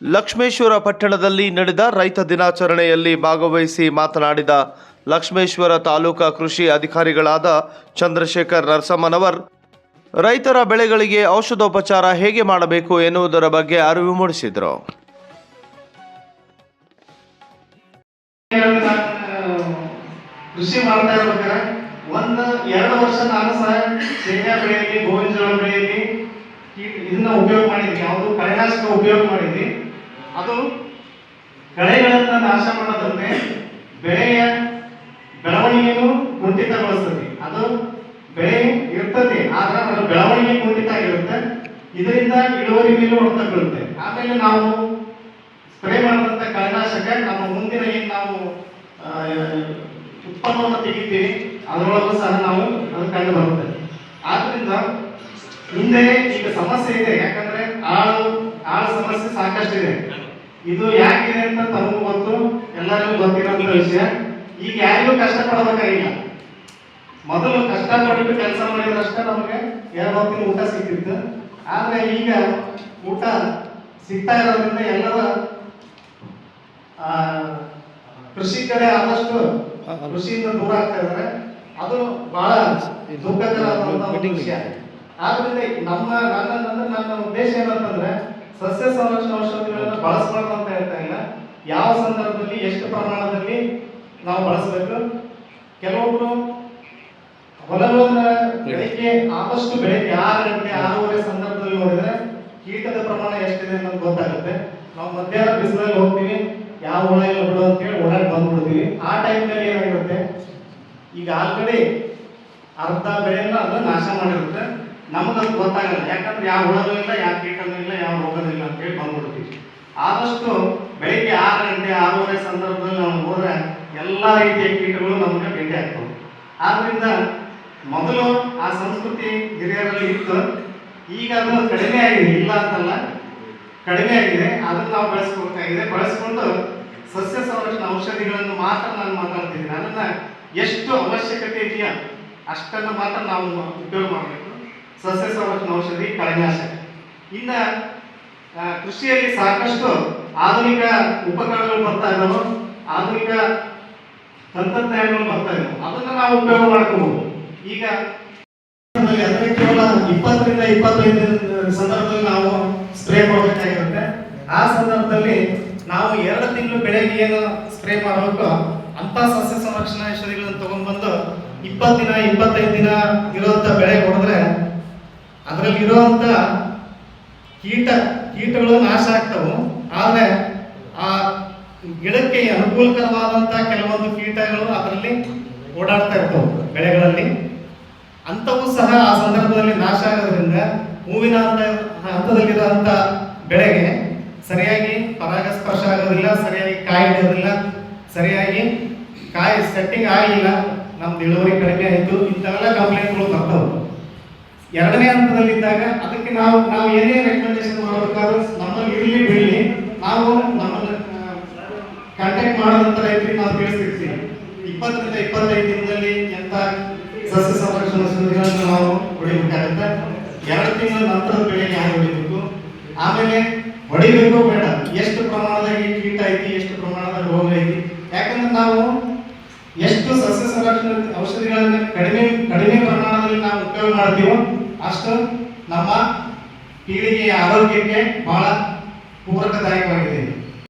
ಲಕ್ಷ್ಮೇಶ್ವರ ಪಟ್ಟಣದಲ್ಲಿ ನಡೆದ ರೈತ ದಿನಾಚರಣೆಯಲ್ಲಿ ಭಾಗವಹಿಸಿ ಮಾತನಾಡಿದ ಲಕ್ಷ್ಮೇಶ್ವರ ತಾಲೂಕಾ ಕೃಷಿ ಅಧಿಕಾರಿಗಳಾದ ಚಂದ್ರಶೇಖರ್ ನರಸಮ್ಮನವರ್, ರೈತರ ಬೆಳೆಗಳಿಗೆ ಔಷಧೋಪಚಾರ ಹೇಗೆ ಮಾಡಬೇಕು ಎನ್ನುವುದರ ಬಗ್ಗೆ ಅರಿವು ಮೂಡಿಸಿದರು. ಕೃಷಿ ಮಾಡ್ತಾ ಇರ್ಬೇಕಾದ್ರೆ ಒಂದು ಎರಡು ವರ್ಷ ನಾನು ಸಹ ಶೇಂಗಾ ಬೆಳೆಯಲ್ಲಿ ಗೋವಿನ ಬೆಳೆಯಲ್ಲಿ ಇದನ್ನ ಉಪಯೋಗ ಮಾಡಿದ್ವಿ ಯಾವುದು ಕಳೆನಾಶಕ ಉಪಯೋಗ ಮಾಡಿದ್ವಿ ಅದು ಕಳೆಗಳನ್ನು ನಾಶ ಮಾಡೋದಂತೆ ಬೆಳೆಯ ಬೆಳವಣಿಗೆಯನ್ನು ಕುಂಠಿತಗೊಳಿಸ್ತದೆ ಅದು ಬೆಳೆ ಇರ್ತದೆ, ಆದ್ರೆ ಅದರ ಬೆಳವಣಿಗೆ ಕುಂಠಿತ ಆಗಿರುತ್ತೆ. ಇದರಿಂದ ಇಳುವರಿ ಮೇಲೂ ಹೊಡೆತ ಬೀಳುತ್ತೆ. ಆಮೇಲೆ ನಾವು ಸ್ಪ್ರೇ ಮಾಡಿದಂತ ಕಳೆನಾಶಕ ನಮ್ಮ ಮುಂದಿನ ಏನು ನಾವು ಉತ್ಪನ್ನವನ್ನು ತೆಗಿತೀವಿ, ಅದರೊಳಗೂ ಸಹ ನಾವು ಅದು ಕಂಡು ಬರುತ್ತೆ. ಆದ್ರಿಂದ ಹಿಂದೆ ಈಗ ಸಮಸ್ಯೆ ಇದೆ. ಯಾಕಂದ್ರೆ ಆಳು ಆಳು ಸಮಸ್ಯೆ ಸಾಕಷ್ಟು ಇದೆ ಇದು ಯಾಕಿದೆ ಅಂತ ತಮಗೂ ಗೊತ್ತು ಎಲ್ಲರಿಗೂ ಗೊತ್ತಿರೋಂಥ ವಿಷಯ. ಈಗ ಯಾರಿಗೂ ಕಷ್ಟ ಪಡಬೇಕಾಗಿಲ್ಲ ಮೊದಲು ಕಷ್ಟ ಪಡಿಬಿಟ್ಟು ಕೆಲಸ ಮಾಡಿದ್ರಷ್ಟೇ ನಮಗೆ ಎರಡು ಹೊತ್ತಿನ ಊಟ ಸಿಗ್ತಿತ್ತು ಆದ್ರೆ ಈಗ ಊಟ ಸಿಗ್ತಾ ಇರೋದ್ರಿಂದ ಎಲ್ಲರ ಕೃಷಿ ಕಡೆ ಆದಷ್ಟು ಕೃಷಿಯಿಂದ ದೂರ ಆಗ್ತಾ ಇದ್ದಾರೆ. ಅದು ಬಹಳ ದುಃಖಕರವಾದಂತಹ ವಿಷಯ. ಆದ್ರಿಂದ ನಮ್ಮ ನನ್ನ ನನ್ನ ನನ್ನ ಉದ್ದೇಶ ಏನಂತಂದ್ರೆ ಸಸ್ಯ ಸಂರಕ್ಷಣಾ ಔಷಧಿಗಳನ್ನ ಬಳಸಬಾರ್ದು ಅಂತ ಹೇಳ್ತಾ ಇಲ್ಲ. ಯಾವ ಸಂದರ್ಭದಲ್ಲಿ ಎಷ್ಟು ಪ್ರಮಾಣದಲ್ಲಿ ನಾವು ಬಳಸಬೇಕು? ಕೆಲವೊಬ್ರು ಹೊಲಗಳನ್ನ ಬೆಳಿಗ್ಗೆ ಆದಷ್ಟು ಬೆಳಿಗ್ಗೆ ಆರು ಗಂಟೆ ಆರೂವರೆ ಸಂದರ್ಭದಲ್ಲಿ ನೋಡಿದ್ರೆ ಕೀಟದ ಪ್ರಮಾಣ ಎಷ್ಟಿದೆ ಅನ್ನೋದು ಗೊತ್ತಾಗುತ್ತೆ. ನಾವು ಮಧ್ಯಾಹ್ನ ಬಿಸಿಲಲ್ಲಿ ಹೋಗ್ತೀವಿ ಯಾವ ಹುಳ ಇಲ್ಲ ಬಿಡು ಅಂತ ಹೇಳಿ ಓಡಾಡಿ ಬಂದ್ಬಿಡ್ತೀವಿ. ಆ ಟೈಮ್ನಲ್ಲಿ ಏನಾಗಿರುತ್ತೆ ಈಗ ಆಲ್ರೆಡಿ ಅರ್ಧ ಬೆಳೆಯನ್ನ ಅದು ನಾಶ ಮಾಡಿರುತ್ತೆ. ನಮಗೆ ಅದು ಗೊತ್ತಾಗಲ್ಲ. ಯಾಕಂದ್ರೆ ಯಾವ ಹುಳನೂ ಇಲ್ಲ, ಯಾವ ಕೀಟನೂ ಇಲ್ಲ, ಯಾವ ರೋಗನೂ ಇಲ್ಲ ಅಂತ ಹೇಳಿ ಬಂದ್ಬಿಡ್ತೀವಿ. ಆದಷ್ಟು ಬೆಳಿಗ್ಗೆ ಆರು ಗಂಟೆ, ಆರೂವರೆ ಸಂದರ್ಭದಲ್ಲಿ ನಾವು ಹೋದ್ರೆ ಎಲ್ಲ ರೀತಿಯ ಕೀಟಗಳು ನಮಗೆ ಭೇಟಿ ಆಗ್ತವೆ. ಆದ್ರಿಂದ ಮೊದಲು ಆ ಸಂಸ್ಕೃತಿ ಹಿರಿಯರಲ್ಲಿ ಇತ್ತು. ಈಗ ಅದು ಕಡಿಮೆ ಆಗಿದೆ ಇಲ್ಲ ಅಂತಲ್ಲ, ಕಡಿಮೆ ಆಗಿದೆ. ಅದನ್ನು ನಾವು ಬಳಸ್ಬೇಕಾಗಿದೆ ಬಳಸ್ಕೊಂಡು ಸಸ್ಯ ಸಂರಕ್ಷಣಾ ಔಷಧಿಗಳನ್ನು ಮಾತ್ರ ನಾನು ಮಾತಾಡ್ತಿದ್ದೀನಿ. ಅದನ್ನ ಎಷ್ಟು ಅವಶ್ಯಕತೆ ಇದೆಯಾ ಅಷ್ಟನ್ನು ಮಾತ್ರ ನಾವು ಉಪಯೋಗ ಮಾಡಬೇಕು. ಸಸ್ಯ ಸಂರಕ್ಷಣಾ ಔಷಧಿ ಕಳೆನಾಶಕ ಇನ್ನ ಕೃಷಿಯಲ್ಲಿ ಸಾಕಷ್ಟು ಆಧುನಿಕ ಉಪಕರಣಗಳು ಬರ್ತಾ ಇದಾವೆ. ಆಧುನಿಕ ತಂತ್ರಜ್ಞಾನಗಳು ಬರ್ತಾ ಇದಾವೆ. ಅದನ್ನ ನಾವು ಉಪಯೋಗ ಮಾಡ್ಕೋಬಹುದು ಈಗ ಅದಕ್ಕೆ ಕೇವಲ ಇಪ್ಪತ್ತರಿಂದ ಇಪ್ಪತ್ತೈದು ಸಂದರ್ಭದಲ್ಲಿ ನಾವು ಸ್ಪ್ರೇ ಮಾಡಬೇಕಾಗಿರುತ್ತೆ. ಆ ಸಂದರ್ಭದಲ್ಲಿ ನಾವು ಎರಡು ತಿಂಗಳು ಬೆಳೆಗೆ ಏನು ಸ್ಪ್ರೇ ಮಾಡಬೇಕು ಅಂತ ಸಸ್ಯ ಸಂರಕ್ಷಣಾ ಔಷಧಿಗಳನ್ನು ತಗೊಂಡ್ಬಂದು ಇಪ್ಪತ್ತು ದಿನ, ಇಪ್ಪತ್ತೈದು ದಿನ ಇರುವಂತ ಬೆಳೆ ಹೊಡೆದ್ರೆ ಅದರಲ್ಲಿ ಇರುವಂತ ಕೀಟ, ಕೀಟಗಳು ನಾಶ ಆಗ್ತವು. ಆದರೆ ಆ ಗಿಡಕ್ಕೆ ಅನುಕೂಲಕರವಾದಂತ ಕೆಲವೊಂದು ಕೀಟಗಳು ಅದರಲ್ಲಿ ಓಡಾಡ್ತಾ ಇರ್ತವೆ ಬೆಳೆಗಳಲ್ಲಿ. ಅಂಥವು ಸಹ ಆ ಸಂದರ್ಭದಲ್ಲಿ ನಾಶ ಆಗೋದ್ರಿಂದ ಹೂವಿನ ಹಂತ, ಹಂತದಲ್ಲಿರುವಂತ ಬೆಳೆಗೆ ಸರಿಯಾಗಿ ಪರಾಗಸ್ಪರ್ಶ ಆಗೋದಿಲ್ಲ, ಸರಿಯಾಗಿ ಕಾಯಿ ಇಡೋದಿಲ್ಲ ಸರಿಯಾಗಿ ಕಾಯಿ ಸೆಟ್ಟಿಂಗ್ ಆಗಲಿಲ್ಲ. ನಮ್ದು ಇಳುವರಿ ಕಡಿಮೆ ಆಯಿತು. ಇಂಥವೆಲ್ಲ ಕಂಪ್ಲೇಂಟ್ಗಳು ಬರ್ತವೆ. ಎರಡನೇ ಹಂತದಲ್ಲಿದ್ದಾಗ ಅದಕ್ಕೆ ನಾವು ನಾವು ಏನೇ ರೆಕಮೆಂಡೇಶನ್ ಮಾಡಬೇಕಾದ್ರೂ ನಮ್ಮಲ್ಲಿ ಇರಲಿ ಬಿಡಲಿ. ನಾವು ನಮ್ಮನ್ನು ಕಾಂಟ್ಯಾಕ್ಟ್ ಮಾಡೋದಂತ ರೈತರಿಗೆ ನಾವು ತಿಳಿಸ್ತಿರ್ತೀವಿ. ಇಪ್ಪತ್ತರಿಂದ ಇಪ್ಪತ್ತೈದು ದಿನದಲ್ಲಿ ಎಂಥ ಸಸ್ಯ ಸಂರಕ್ಷಣಾ ಔಷಧಿಗಳನ್ನು ನಾವು ಹೊಡಿಬೇಕಾಗುತ್ತೆ. ಎರಡು ತಿಂಗಳ ನಂತರ ಬೆಳೆಗೆ ಯಾರು ಹೊಡಿಬೇಕು? ಆಮೇಲೆ ಹೊಡಿಬೇಕು ಬೇಡ. ಎಷ್ಟು ಪ್ರಮಾಣದಾಗಿ ಕೀಟ ಐತಿ ಎಷ್ಟು ಪ್ರಮಾಣದ ರೋಗ ಐತಿ ಯಾಕಂದ್ರೆ ನಾವು ಎಷ್ಟು ಸಸ್ಯ ಸಂರಕ್ಷಣಾ ಔಷಧಿಗಳನ್ನ ಕಡಿಮೆ ಕಡಿಮೆ ಪ್ರಮಾಣದಲ್ಲಿ ನಾವು ಉಪಯೋಗ ಮಾಡ್ತೀವೋ ಅಷ್ಟು ನಮ್ಮ ಪೀಳಿಗೆಯ ಆರೋಗ್ಯಕ್ಕೆ ಬಹಳ ಪೂರಕದಾಯಕ